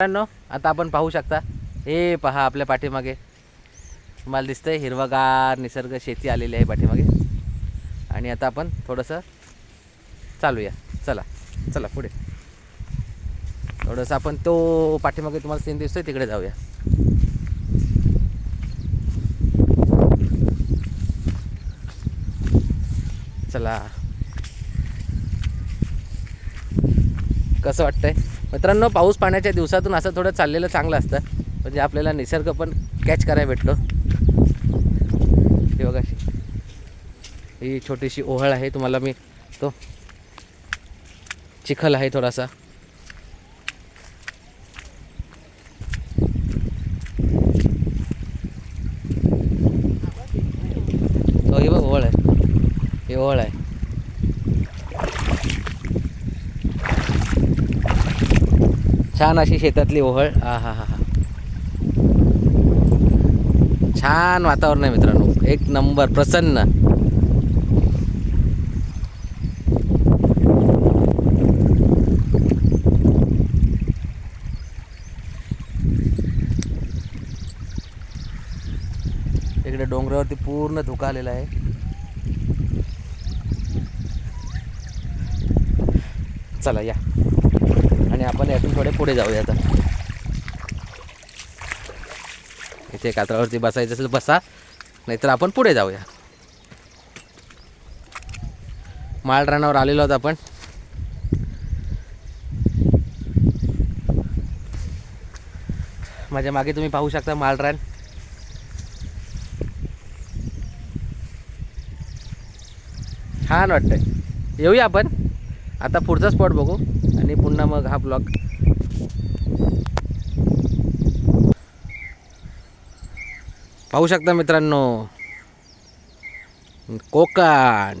मित्रांनो आता आपण पाहू शकता. हे पहा आपल्या पाठीमागे. तुम्हाला दिसतंय हिरवागार निसर्ग शेती आलेली आहे पाठीमागे. आणि आता आपण थोडंसं चालूया. चला चला पुढे. थोडंसं आपण तो पाठीमागे तुम्हाला सीन दिसतोय तिकडे जाऊया. चला. कसं वाटतंय? मित्रांनो पाऊस पाण्याच्या दिवसातून असं थोडं चाललेलं चांगलं असतं. म्हणजे आपल्याला निसर्ग पण कॅच करायला भेटतो. हे बघा. ही छोटीशी ओहळ आहे तुम्हाला मी तो चिखल आहे थोडासा. हो ही बघ ओहळ आहे. ही ओहळ आहे. छान अशी शेतातली ओहळ. हा हा हा हा. छान वातावरण आहे मित्रांनो. एक नंबर प्रसन्न. इकडे डोंगरावरती पूर्ण धुका आलेला आहे. चला या. आपण यातून थोडे पुढे जाऊया आता. इथे कात्रावरती बसायचं असेल बसा नाहीतर आपण पुढे जाऊया. माळ रानावर आलेलो आहोत आपण. माझ्या मागे तुम्ही पाहू शकता माळरान. छान वाटतंय. येऊया आपण. आता पुढचा स्पॉट बघू. आणि पुन्हा मग हा ब्लॉक पाहू शकता मित्रांनो. कोकण.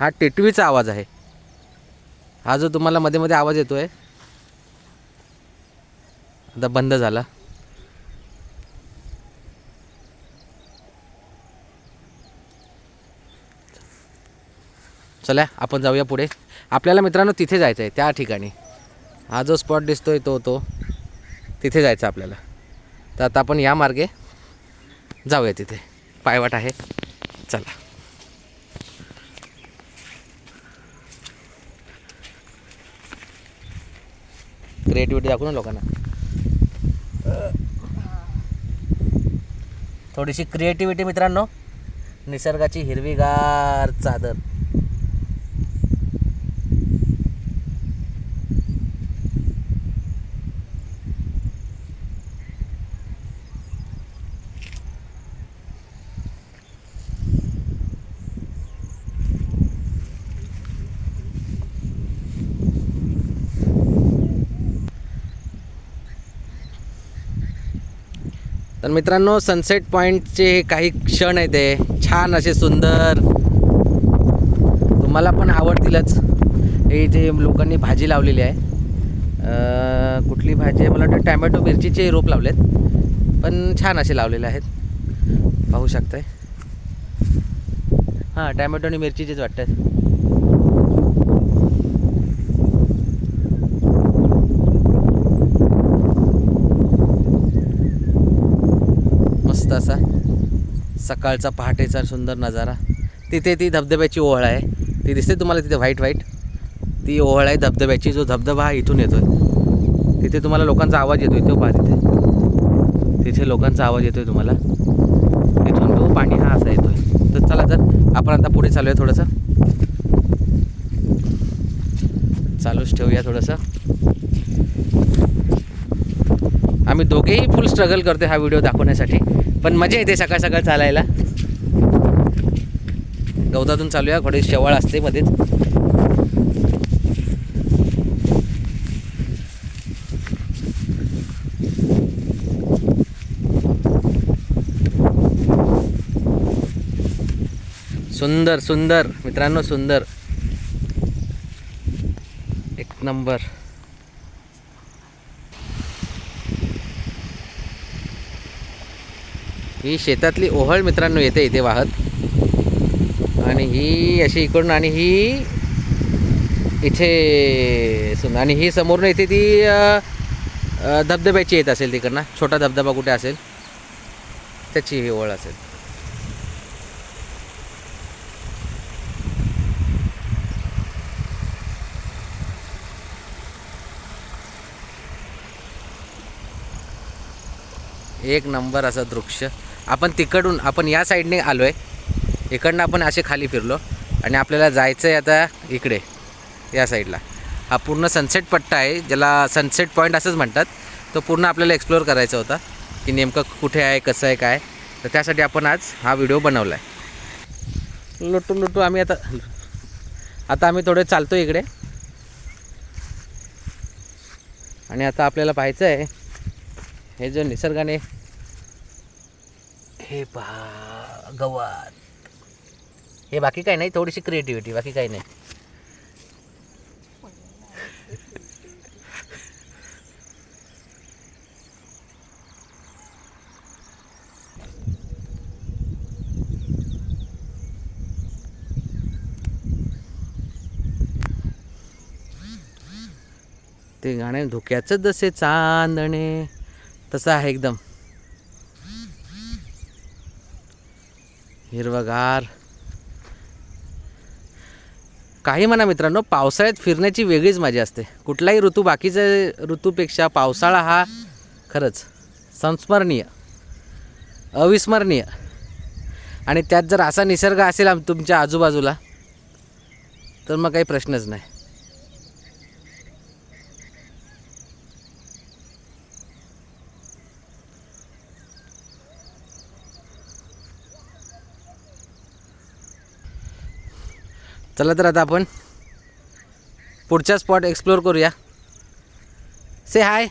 हा टिटवीचा आवाज आहे. हा जो तुम्हाला मध्ये मध्ये आवाज येतोय. आता बंद झाला. चला आपण जाऊया पुढे. आपल्याला मित्रांनो तिथे जायचं आहे त्या ठिकाणी. हा जो स्पॉट दिसतो आहे तो तो. तिथे जायचं आपल्याला. तर आता आपण या मार्गे जाऊया तिथे. पायवाट आहे. चला. क्रिएटिव्हिटी दाखवू ना लोकांना. थोडीशी क्रिएटिव्हिटी मित्रांनो. निसर्गाची हिरवीगार चादर. तर मित्रांनो सनसेट पॉईंटचे काही क्षण आहेत ते छान असे सुंदर. तुम्हाला पण आवडतीलच. हे इथे लोकांनी भाजी लावलेली आहे. कुठली भाजी आहे? मला वाटतं टॅमॅटो मिरचीचे रोप लावलेत. पण छान असे लावलेले आहेत. पाहू शकताय. हां टॅमॅटो आणि मिरचीचेच वाटतात मस्त असा सकाळचा पहाटेचा सुंदर नजारा. तिथे ती धबधब्याची ओहळ आहे. ती दिसते तुम्हाला तिथे व्हाईट व्हाईट ती ओहळ आहे धबधब्याची जो धबधबा हा इथून येतो आहे तिथे तुम्हाला लोकांचा आवाज येतो आहे तो पहा तिथे. तिथे लोकांचा आवाज येतो आहे तुम्हाला. तिथून तो पाणी हा असा येतो आहे तर चला तर आपण आता पुढे चालूया थोडंसं. चालूच ठेवूया थोडंसं. आम्ही दोघेही फुल स्ट्रगल करतो हा व्हिडिओ दाखवण्यासाठी. पण मजा येते सकाळ सकाळ चालायला. गवतातून चालूया थोडी शेवाळ असते मध्येच. सुंदर सुंदर. मित्रांनो सुंदर. एक नंबर ही शेतातली ओहळ मित्रांनो येते इथे वाहत. आणि ही अशी इकडून आणि ही इथे सुन आणि ही समोरून इथे ती धबधब्याची येत असेल तिकडनं. छोटा धबधबा कुठे असेल? त्याची ही ओळ असेल. एक नंबर असं दृश्य. आपण तिकडून आपण या साईडने आलो आहे इकडनं आपण असे खाली फिरलो आणि आपल्याला जायचं आहे आता इकडे या साईडला. हा पूर्ण सनसेट पट्टा आहे ज्याला सनसेट पॉईंट असंच म्हणतात. तो पूर्ण आपल्याला एक्सप्लोअर करायचा होता की नेमकं कुठे आहे कसं आहे काय. तर त्यासाठी आपण आज हा व्हिडिओ बनवला आहे लुटू लुटू आम्ही आता आता आम्ही थोडे चालतो इकडे. आणि आता आपल्याला पाहायचं आहे हे जो निसर्गाने हे पहा गवत. हे बाकी काही नाही थोडीशी क्रिएटिव्हिटी बाकी काही नाही. ते गाणे धुक्याचं जसे चांदणे तसं आहे एकदम. हिरवगार. काही म्हणा मित्रांनो पावसाळ्यात फिरण्याची वेगळीच मजा असते. कुठलाही ऋतू बाकीच्या ऋतूपेक्षा पावसाळा हा खरंच संस्मरणीय अविस्मरणीय. आणि त्यात जर असा निसर्ग असेल तुमच्या आजूबाजूला तर मग काही प्रश्नच नाही. चला तर आता आपण पुढचा स्पॉट एक्सप्लोअर करूया. से हाय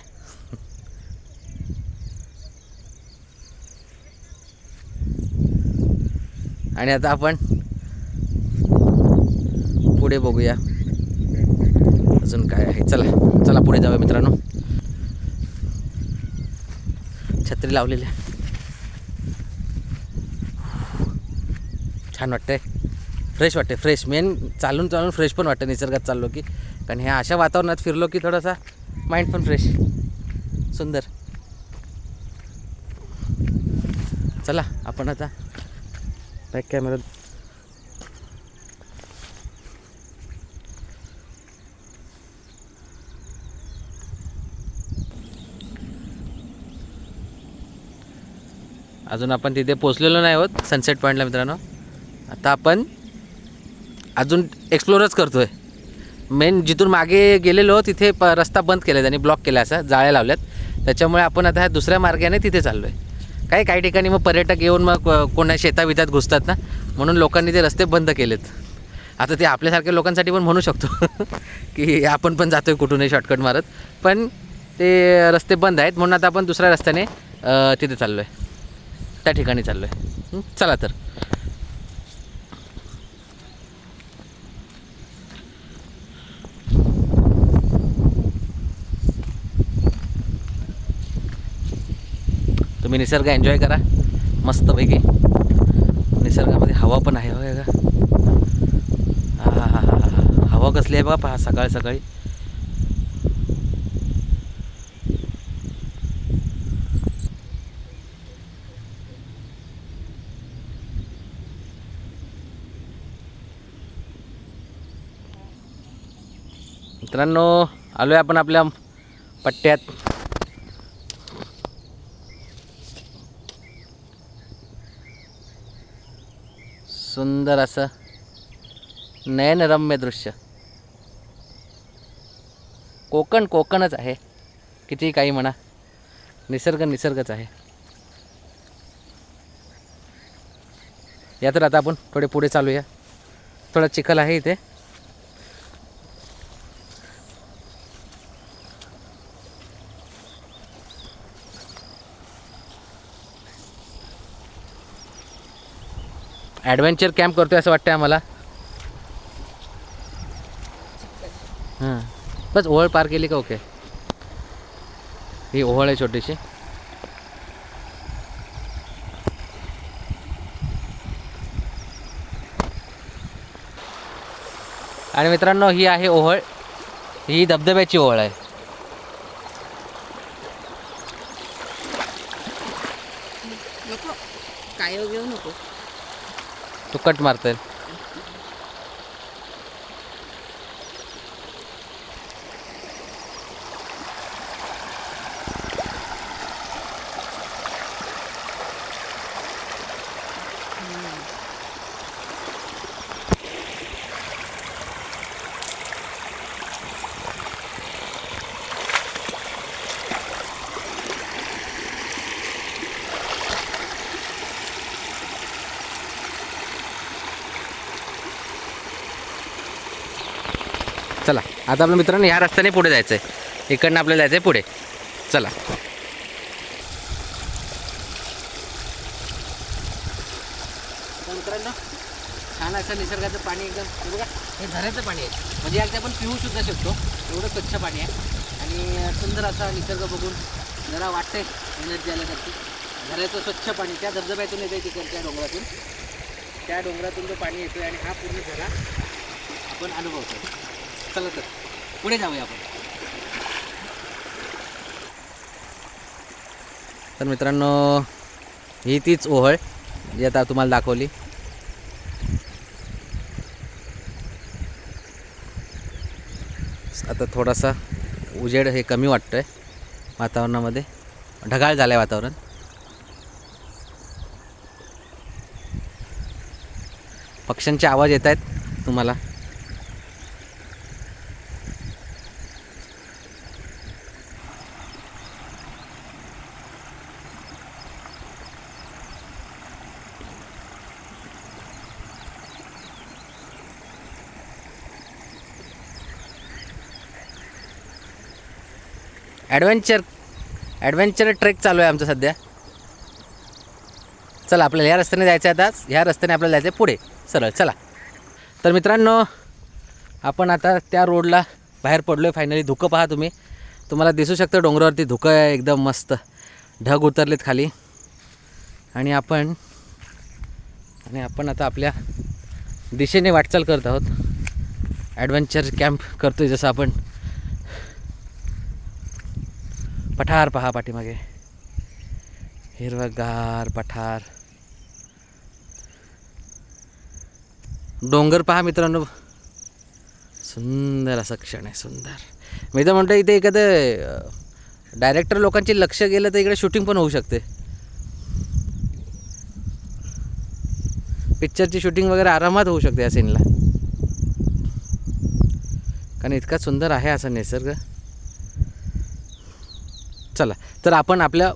आणि आता आपण पुढे बघूया. अजून काय आहे? चला चला पुढे जाऊया मित्रांनो. छत्री लावलेली आहे. छान वाटतंय. फ्रेश वाटते फ्रेश. मेन चालून चालून फ्रेश पण वाटतं निसर्गात चाललो की. कारण ह्या अशा वातावरणात फिरलो की थोडासा माइंड पण फ्रेश सुंदर. चला आपण आता बॅक कॅमेरा अजून आपण तिथे पोचलेलो नाही आहोत सनसेट पॉईंटला मित्रांनो. आता आपण अजून एक्सप्लोरच करतो आहे मेन जिथून मागे गेलेलो तिथे प रस्ता बंद केला त्यांनी ब्लॉक केला असा जाळ्या लावल्यात. त्याच्यामुळे आपण आता ह्या दुसऱ्या मार्गाने तिथे चाललो आहे काही काही ठिकाणी मग पर्यटक येऊन मग कोणा शेताबितात घुसतात ना म्हणून लोकांनी ते रस्ते बंद केलेत. आता ते आपल्यासारख्या लोकांसाठी पण म्हणू शकतो की आपण पण जातो आहे कुठूनही शॉर्टकट मारत. पण ते रस्ते बंद आहेत म्हणून आता आपण दुसऱ्या रस्त्याने तिथे चाललो आहे त्या ठिकाणी चाललो आहे चला तर. तुम्ही निसर्ग एन्जॉय करा. मस्तपैकी. निसर्गामध्ये हवा पण आहे होय का? हा हा हा हा हा. हवा कसली आहे बघा पहा सकाळी सकाळी. मित्रांनो आलो आहे आपण आपल्या पट्ट्यात. सुंदर असं नयनरम्य दृश्य. कोकण कोकणच आहे. किती काही म्हणा निसर्ग निसर्गच आहे. या तर आता आपण थोडे पुढे चालूया. थोडा चिखल आहे इथे. ॲडव्हेंचर कॅम्प करतोय असं वाटतंय आम्हाला. हां. बस ओहळ पार केली का ओके? ही ओहळ आहे छोटीशी. आणि मित्रांनो ही आहे ओहळ. ही धबधब्याची ओहळ आहे नको काय घेऊ नको तू कट मारता येईल चला आता आपल्या मित्रांनो ह्या रस्त्याने पुढे जायचं आहे इकडनं आपल्याला जायचं आहे पुढे. चला. मित्रांनो छान असं निसर्गाचं पाणी एकदम बघा हे झऱ्याचं पाणी आहे. म्हणजे यात आपण पिऊ सुद्धा शकतो. एवढं स्वच्छ पाणी आहे. आणि सुंदर असा निसर्ग बघून जरा वाटतंय एनर्जी आल्यासारखी. झऱ्याचं स्वच्छ पाणी त्या धबधब्यातून येते तिकडच्या डोंगरातून. त्या डोंगरातून जो पाणी येतो आहे आणि हा पूर्ण झरा आपण अनुभवतो चला तर. पुढे जाऊया आपण. तर मित्रांनो ही तीच ओहळ जी आता तुम्हाला दाखवली. आता थोडासा उजेड हे कमी वाटतंय वातावरणामध्ये. ढगाळ झालं आहे वातावरण. पक्ष्यांचे आवाज येत आहेत तुम्हाला. ॲडव्हेंचर ॲडव्हेंचर ट्रेक चालू आहे आमचं सध्या. चला आपल्याला या रस्त्याने जायचं आहे आता. ह्या रस्त्याने आपल्याला जायचं आहे पुढे. सरळ चला. तर मित्रांनो आपण आता त्या रोडला बाहेर पडलो आहे फायनली धुकं पहा तुम्ही. तुम्हाला दिसू शकतं डोंगरावरती धुकं आहे एकदम मस्त. ढग उतरलेत खाली. आणि आपण आणि आपण आता आपल्या दिशेने वाटचाल करत आहोत. ॲडव्हेंचर कॅम्प करतो आहे जसं आपण. पठार पहा पाठीमागे. हिरवगार पठार. डोंगर पहा मित्रांनो. सुंदर असं क्षण आहे सुंदर. मी तर म्हणतो इथे एखादं डायरेक्टर लोकांचे लक्ष गेलं तर इकडे शूटिंग पण होऊ शकते. पिक्चरची शूटिंग वगैरे आरामात होऊ शकते या सीनला कारण इतका सुंदर आहे असा निसर्ग. चला तर आपण आपल्या